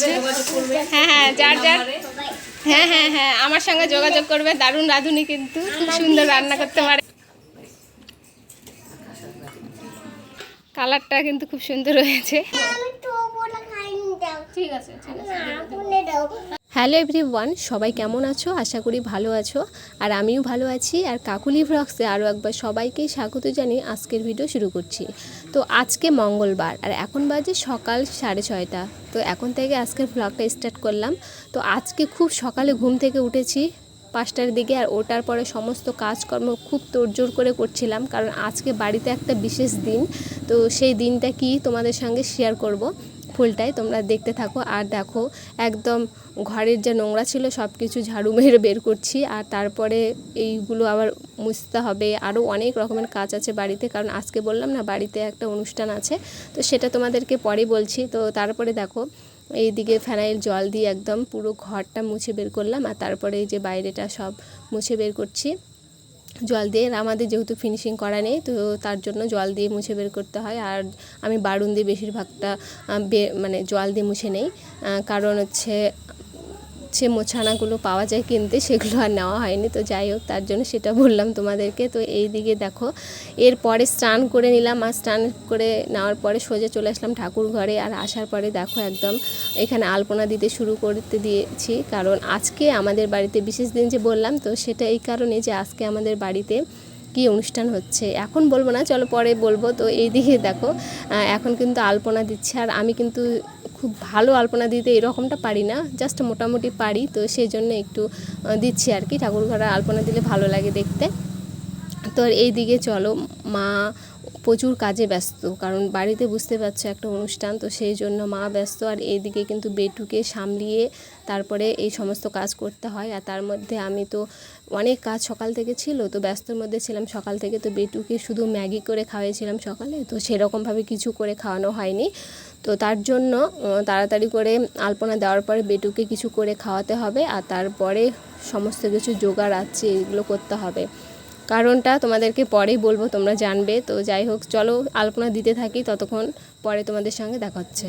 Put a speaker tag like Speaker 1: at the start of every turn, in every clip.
Speaker 1: হচ্ছে হ্যাঁ হ্যাঁ যার যার। হ্যাঁ হ্যাঁ হ্যাঁ আমার সঙ্গে যোগাযোগ করবে দারুণ রাঁধুনি কিন্তু খুব সুন্দর রান্না করতে পারে। কালারটা কিন্তু খুব সুন্দর হয়েছে। ঠিক আছে ঠিক আছে
Speaker 2: হ্যালো এভরিওয়ান, সবাই কেমন আছো? আশা করি ভালো আছো। আর আমিও ভালো আছি। আর কাকুলি ভ্লগসে আরও একবার সবাইকেই স্বাগত জানিয়ে আজকের ভিডিও শুরু করছি। তো আজকে মঙ্গলবার, আর এখন বাজে সকাল সাড়ে ছয়টা। তো এখন থেকে আজকের ভ্লগটা স্টার্ট করলাম। তো আজকে খুব সকালে ঘুম থেকে উঠেছি পাঁচটার দিকে, আর ওটার পরে সমস্ত কাজকর্ম খুব তোড়জোড় করে করছিলাম, কারণ আজকে বাড়িতে একটা বিশেষ দিন। তো সেই দিনটা কি তোমাদের সঙ্গে শেয়ার করব। ফুলটাই তোমরা দেখতে থাকো। আর দেখো, একদম ঘরের যে নোংরা ছিল সব কিছু ঝাড়ু মেরে বের করছি। আর তারপরে এইগুলো আবার মুছতে হবে। আরও অনেক রকমের কাজ আছে বাড়িতে, কারণ আজকে বললাম না, বাড়িতে একটা অনুষ্ঠান আছে। তো সেটা তোমাদেরকে পরে বলছি। তো তারপরে দেখো, এইদিকে ফ্যানাইল জল দিয়ে একদম পুরো ঘরটা মুছে বের করলাম। আর তারপরে এই যে বাইরেটা সব মুছে বের করছি। জল দিয়ে আমাদের যেহেতু ফিনিশিং করা নেই, তো তার জন্য জল দিয়ে মুছে বের করতে হয়। আর আমি বারুন দিয়ে বেশিরভাগটা মানে জল দিয়ে মুছে নেই। কারণ হচ্ছে যে মোছানাগুলো পাওয়া যায় কিনতে, সেগুলো আর নেওয়া হয়নি। তো যাই হোক, তার জন্য সেটা বললাম তোমাদেরকে। তো এই দিকে দেখো এরপরে স্নান করে নিলাম। আর স্নান করে নেওয়ার পরে সোজা চলে আসলাম ঠাকুর ঘরে। আর আসার পরে দেখো একদম এখানে আলপনা দিতে শুরু করতে দিয়েছি। কারণ আজকে আমাদের বাড়িতে, বিশেষ দিন যে বললাম, তো সেটা এই কারণে যে আজকে আমাদের বাড়িতে কি অনুষ্ঠান হচ্ছে। এখন বলব না, চলো পরে বলব। তো এই দিকে দেখো এখন কিন্তু আলপনা দিচ্ছে। আর আমি কিন্তু খুব ভালো আলপনা দিতে এরকমটা পারি না জাস্ট মোটামুটি পারি, তো সেই জন্য একটু দিচ্ছি আর কি। ঠাকুর ঘরে আলপনা দিলে ভালো লাগে দেখতে। তো এই দিকে চলো, মা প্রচুর কাজে ব্যস্ত, কারণ বাড়িতে বুঝতে পারছ একটা অনুষ্ঠান, তো সেই জন্য মা ব্যস্ত, আর এইদিকে কিন্তু বেটুকে সামলিয়ে তারপরে এই সমস্ত কাজ করতে হয়। আর তার মধ্যে আমি তো অনেক কাজ সকাল থেকে ছিল, তো ব্যস্তর মধ্যে ছিলাম। সকাল থেকে তো বেটুকে শুধু ম্যাগি করে খাওয়াইছিলাম সকালে, তো সেরকমভাবে কিছু করে খাওয়ানো হয়নি। তো তার জন্য তাড়াতাড়ি করে আলপনা দেওয়ার পরে বেটুকে কিছু করে খাওয়াতে হবে, আর তারপরে সমস্ত কিছু জোগাড় আছে, এগুলো করতে হবে। কারণটা তোমাদেরকে পরেই বলব, তোমরা জানবে। তো যাই হোক, চলো আলপনা দিতে থাকি, ততক্ষণ পরে তোমাদের সঙ্গে দেখা হচ্ছে।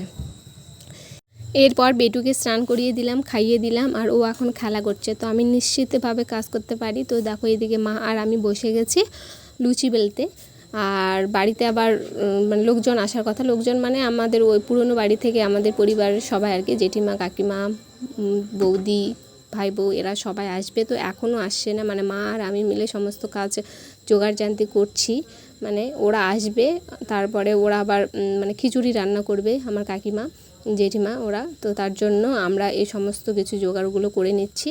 Speaker 2: এরপর বেটুকে স্নান করিয়ে দিলাম, খাইয়ে দিলাম আর ও এখন খেলা করছে। তো আমি নিশ্চিতভাবে কাজ করতে পারি। তো দেখো এদিকে মা আর আমি বসে গেছি লুচি বেলতে। আর বাড়িতে আবার মানে লোকজন আসার কথা। লোকজন মানে আমাদের ওই পুরনো বাড়ি থেকে আমাদের পরিবারের সবাই আর কি। জেঠিমা, কাকিমা বৌদি ভাই বউ এরা সবাই আসবে। তো এখনও আসছে না। মানে মা আর আমি মিলে সমস্ত কাজ জোগাড় জানতি করছি। মানে ওরা আসবে, তারপরে ওরা আবার মানে খিচুড়ি রান্না করবে আমার কাকিমা, জেঠিমা ওরা। তো তার জন্য আমরা এই সমস্ত কিছু জোগাড়গুলো করে নিচ্ছি।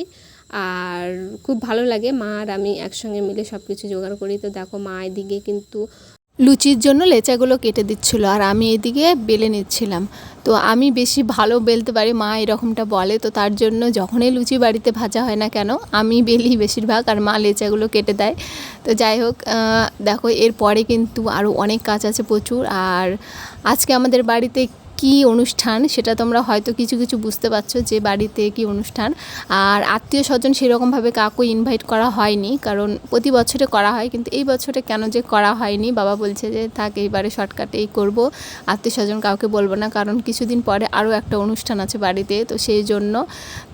Speaker 2: আর খুব ভালো লাগে, মা আর আমি একসঙ্গে মিলে সব কিছু জোগাড় করি। তো দেখো, মা এদিকে কিন্তু লুচির জন্য লেচাগুলো কেটে দিচ্ছিল আর আমি এদিকে বেলে নিচ্ছিলাম। তো আমি বেশি ভালো বেলতে পারি, মা এরকমটা বলে। তো তার জন্য যখনই লুচি বাড়িতে ভাজা হয় না কেন, আমি বেলি বেশিরভাগ আর মা লেচাগুলো কেটে দেয়। তো যাই হোক দেখো এরপরে কিন্তু আরও অনেক কাজ আছে প্রচুর। আর আজকে আমাদের বাড়িতে কি অনুষ্ঠান সেটা তোমরা হয়তো কিছু কিছু বুঝতে পারছ যে বাড়িতে কি অনুষ্ঠান। আর আত্মীয় স্বজন সেরকমভাবে কাউকে ইনভাইট করা হয়নি, কারণ প্রতি বছরে করা হয়, কিন্তু এই বছরে কেন যে করা হয়নি, বাবা বলছে যে থাক, এইবারে শর্টকাটেই করব। আত্মীয় স্বজন কাউকে বলব না, কারণ কিছুদিন পরে আরও একটা অনুষ্ঠান আছে বাড়িতে, তো সেই জন্য।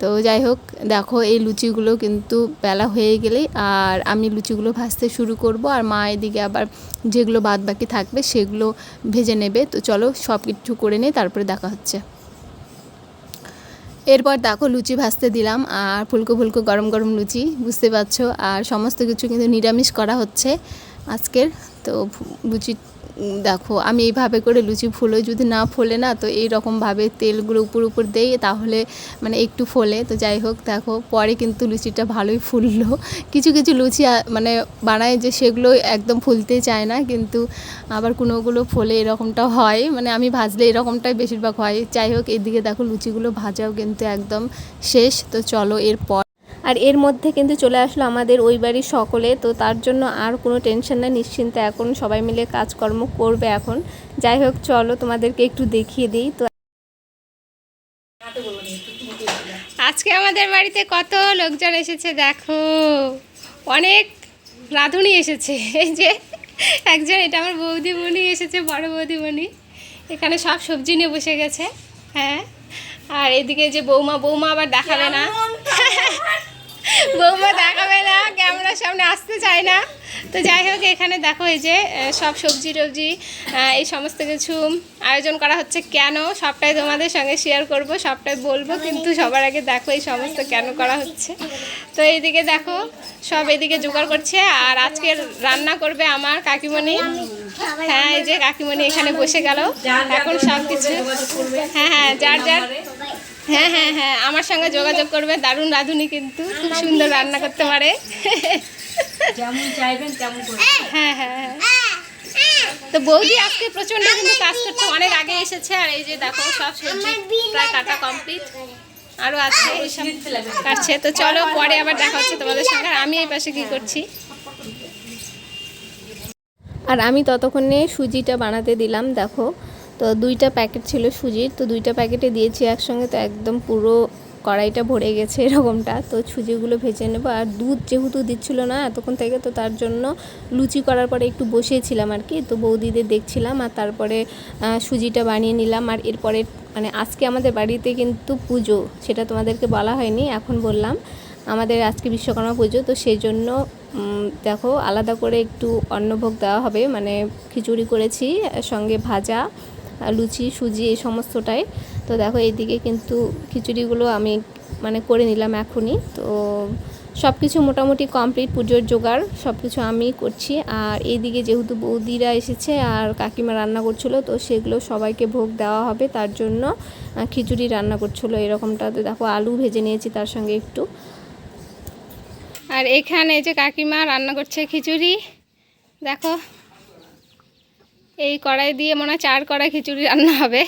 Speaker 2: তো যাই হোক, দেখো এই লুচিগুলো কিন্তু বেলা হয়ে গেলেই, আর আমি লুচিগুলো ভাজতে শুরু করব, আর মা এদিকে আবার যেগুলো বাদ বাকি থাকবে সেগুলো ভেজে নেবে। তো চলো সব কিছু করে নিই তারপরে দেখা হচ্ছে। এরপর দেখো লুচি ভাজতে দিলাম আর ফুলকো ফুলকো গরম গরম লুচি, বুঝতে পারছ? আর সমস্ত কিছু কিন্তু নিরামিষ করা হচ্ছে আজকের। তো লুচি দেখো, আমি এইভাবে করে লুচি ফুলো, যদি না ফোলে না, তো এই রকমভাবে তেলগুলো উপর উপর দেই, তাহলে মানে একটু ফোলে। তো যাই হোক, দেখো, পরে কিন্তু লুচিটা ভালোই ফুললো। কিছু কিছু লুচি মানে বানায় যে সেগুলো একদম ফুলতে চায় না, কিন্তু আবার কোনোগুলো ফোলে এরকমটা হয়। মানে আমি ভাজলে এরকমটাই বেশিরভাগ হয়। যাই হোক, এদিকে দেখো, লুচিগুলো ভাজাও কিন্তু একদম শেষ। তো চলো, এরপর আর এর মধ্যে কিন্তু চলে আসলো আমাদের ওই বাড়ির সকলে তো তার জন্য আর কোনো টেনশন না নিশ্চিন্তে এখন সবাই মিলে কাজকর্ম করবে এখন। যাই হোক চলো তোমাদেরকে একটু দেখিয়ে দিই তো
Speaker 1: আজকে আমাদের বাড়িতে কত লোকজন এসেছে দেখো। অনেক রাঁধুনি এসেছে। এই যে একজন এটা আমার বৌদিমণি এসেছে বড় বৌদিমণি। এখানে সব সবজি নিয়ে বসে গেছে হ্যাঁ। আর এদিকে যে বৌমা বৌমা আবার দেখাবে না। বৌমা দেখাবে না, ক্যামেরার সামনে আসতে চায় না। তো যাই হোক, এখানে দেখো এই যে সব সবজি টবজি এই সমস্ত কিছু আয়োজন করা হচ্ছে। কেন? সবটাই তোমাদের সঙ্গে শেয়ার করব, সবটাই বলব, কিন্তু সবার আগে দেখো এই সমস্ত কেন করা হচ্ছে। তো এইদিকে দেখো, সব এদিকে জোগাড় করছে, আর আজকে রান্না করবে আমার কাকিমণি। হ্যাঁ এই যে কাকিমণি এখানে বসে গেল। এখন সব কিছু হ্যাঁ হ্যাঁ যার যার হ্যাঁ হ্যাঁ হ্যাঁ আমার সঙ্গে যোগাযোগ করবে। দারুণ রাঁধুনি কিন্তু খুব সুন্দর রান্না করতে পারে।
Speaker 3: যেমন চাইবেন তেমন
Speaker 1: হ্যাঁ হ্যাঁ হ্যাঁ। তো বৌদি আজকে প্রচণ্ড কিন্তু কাজ করছে অনেক আগে এসেছে আর এই যে দেখো সব সবজি প্রায় কাটা কমপ্লিট আরও আছে এইসব কাটছে। তো চলো পরে আবার দেখা হচ্ছে তোমাদের সঙ্গে। আমি এই পাশে কি করছি?
Speaker 4: আর আমি ততক্ষণে সুজিটা বানাতে দিলাম দেখো। তো দুইটা প্যাকেট ছিল সুজির, তো দুইটা প্যাকেটে দিয়েছি একসঙ্গে, তো একদম পুরো কড়াইটা ভরে গেছে এরকমটা। তো সুজিগুলো ভেজে নেব। আর দুধ যেহেতু দিচ্ছিল না এতক্ষণ থেকে, তো তার জন্য লুচি করার পরে একটু বসিয়েছিলাম আর কি, তো বৌদিদের দেখছিলাম আর তারপরে সুজিটা বানিয়ে নিলাম। আর এরপরে মানে আজকে আমাদের বাড়িতে কিন্তু পুজো, সেটা তোমাদেরকে বলা হয়নি, এখন বললাম। আমাদের আজকে বিশ্বকর্মা পুজো, তো সেই জন্য দেখো, আলাদা করে একটু অন্নভোগ দেওয়া হবে। মানে খিচুড়ি করেছি, সঙ্গে ভাজা লুচি, সুজি এই সমস্তটাই। তো দেখো এইদিকে কিন্তু খিচুড়িগুলো আমি মানে করে নিলাম এখনই। তো সব কিছু মোটামুটি কমপ্লিট, পুজোর জোগাড় সব কিছু আমি করছি। আর এইদিকে যেহেতু বৌদিরা এসেছে আর কাকিমা রান্না করছিল, তো সেগুলো সবাইকে ভোগ দেওয়া হবে। তার জন্য খিচুড়ি রান্না করছিল এরকমটাতে দেখো আলু ভেজে নিয়েছি তার সঙ্গে একটু।
Speaker 1: আর এখানে যে কাকিমা রান্না করছে খিচুড়ি। দেখো এই কড়াই দিয়ে মনে হয় চার কড়াই খিচুড়ি রান্না হবে।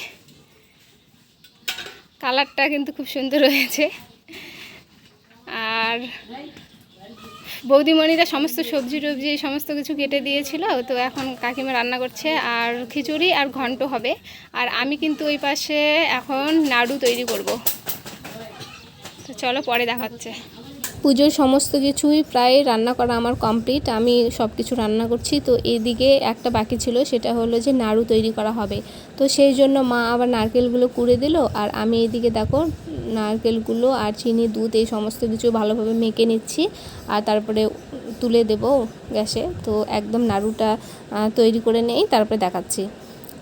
Speaker 1: কালারটা কিন্তু খুব সুন্দর হয়েছে। আর বৌদিমণিরা সমস্ত সবজি টবজি, এই সমস্ত কিছু কেটে দিয়েছিল, তো এখন কাকিমা রান্না করছে, আর খিচুড়ি আর ঘন্ট হবে। আর আমি কিন্তু ওই পাশে এখন নাড়ু তৈরি করব। তো চলো পরে দেখা হচ্ছে।
Speaker 4: পুজোর সমস্ত কিছুই প্রায় রান্না করা আমার কমপ্লিট। আমি সব কিছু রান্না করছি। তো এদিকে একটা বাকি ছিল, সেটা হলো যে নাড়ু তৈরি করা হবে। তো সেই জন্য মা আবার নারকেলগুলো কুড়ে দিল। আর আমি এদিকে দেখো, নারকেলগুলো আর চিনি, দুধ এই সমস্ত কিছু ভালোভাবে মেখে নিচ্ছি। আর তারপরে তুলে দেব গ্যাসে। তো একদম নাড়ুটা তৈরি করে নেই তারপরে দেখাচ্ছি।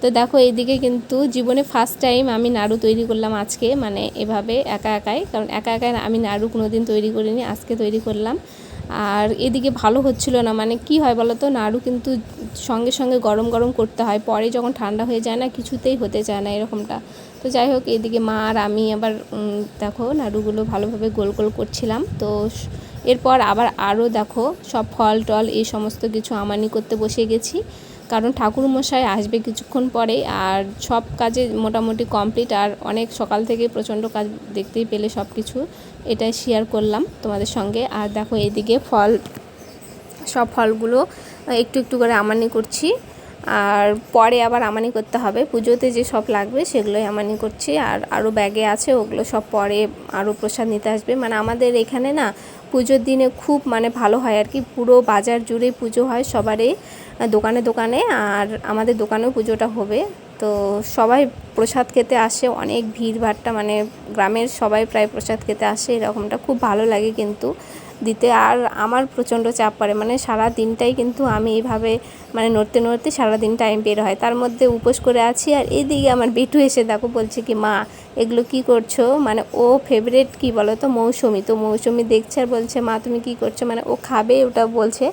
Speaker 4: তো দেখো, এইদিকে কিন্তু জীবনে ফার্স্ট টাইম আমি নাড়ু তৈরি করলাম আজকে মানে এভাবে একা একাই, কারণ একা একাই আমি নাড়ু কোনোদিন তৈরি করিনি, আজকে তৈরি করলাম। আর এদিকে ভালো হচ্ছিল না মানে কি হয় বলো তো নাড়ু কিন্তু সঙ্গে সঙ্গে গরম গরম করতে হয়, পরে যখন ঠান্ডা হয়ে যায় না, কিছুতেই হতে চায় না এরকমটা। তো যাই হোক এদিকে মা আর আমি আবার দেখো, নাড়ুগুলো ভালোভাবে গোল গোল করছিলাম। তো এরপর আবার আরও দেখো, সব ফল টল এই সমস্ত কিছু আমানি করতে বসে গেছি। কারণ ঠাকুরমশাই আসবে কিছুক্ষণ পরে আর সব কাজে মোটামুটি কমপ্লিট আর অনেক সকাল থেকে প্রচণ্ড কাজ দেখতেই পেলে সব কিছু। এটাই শেয়ার করলাম তোমাদের সঙ্গে। আর দেখো এইদিকে ফল, সব ফলগুলো একটু একটু করে আমানি করছি। আর পরে আবার আমানি করতে হবে। পুজোতে যে সব লাগবে সেগুলোই আমানি করছি। আর আরও ব্যাগে আছে, ওগুলো সব পরে আরও প্রসাদ নিতে আসবে। মানে আমাদের এখানে না পুজোর দিনে খুব মানে ভালো হয় আর কি। পুরো বাজার জুড়ে পুজো হয় সবারই, দোকানে দোকানে আর আমাদের দোকানেও পুজোটা হবে। তো সবাই প্রসাদ খেতে আসে, অনেক ভিড়ভাড়টা মানে গ্রামের সবাই প্রায় প্রসাদ খেতে আসে, এরকমটা খুব ভালো লাগে কিন্তু। দিতে আর আমার প্রচণ্ড চাপ পড়ে। মানে সারা দিনটাই কিন্তু আমি এইভাবে মানে নড়তে নড়তে সারা দিন টাইম বের হয়। তার মধ্যে উপোস করে আছি আর এদিকে আমার বেটু এসে দেখো বলছে কি, মা, এগুলো কি করছ? মানে ও ফেভারেট কি বলো তো মৌসুমি। তো মৌসুমি দেখছে আর বলছে, মা, তুমি কি করছ? মানে ও খাবে ওটা বলছে।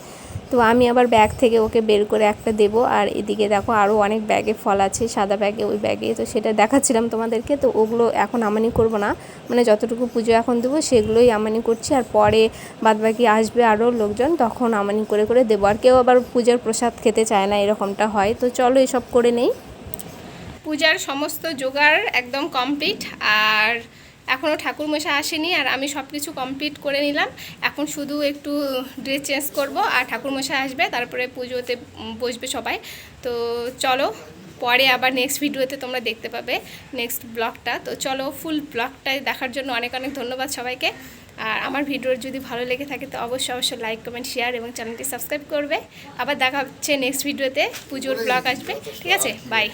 Speaker 4: তো আমি আবার ব্যাগ থেকে ওকে বের করে একটা দেবো। আর এদিকে দেখো আরও অনেক ব্যাগে ফল আছে, সাদা ব্যাগে ওই ব্যাগে তো সেটা দেখাচ্ছিলাম তোমাদেরকে। তো ওগুলো এখন আমানি করব না। মানে যতটুকু পুজো এখন দেবো সেগুলোই আমানি করছি। আর পরে বাদবাকি আসবে আরও লোকজন, তখন আমানি করে করে দেবো। আর কেউ আবার পূজার প্রসাদ খেতে চায় না, এরকমটা হয়। তো চলো এসব করে নেই।
Speaker 1: পূজার সমস্ত জোগাড় একদম কমপ্লিট আর এখনও ঠাকুরমশা আসেনি আর আমি সব কিছু কমপ্লিট করে নিলাম। এখন শুধু একটু ড্রেস চেঞ্জ করব আর ঠাকুরমশাই আসবে, তারপরে পুজোতে বসবে সবাই। তো চলো, পরে আবার নেক্সট ভিডিওতে তোমরা দেখতে পাবে নেক্সট ব্লগটা তো চলো ফুল ব্লগটাই দেখার জন্য অনেক অনেক ধন্যবাদ সবাইকে। আর আমার ভিডিওর যদি ভালো লেগে থাকে, তো অবশ্যই অবশ্যই লাইক কমেন্ট শেয়ার এবং চ্যানেলটি সাবস্ক্রাইব করবে। আবার দেখা হচ্ছে নেক্সট ভিডিওতে, পুজোর ব্লগ আসবে। ঠিক আছে বাই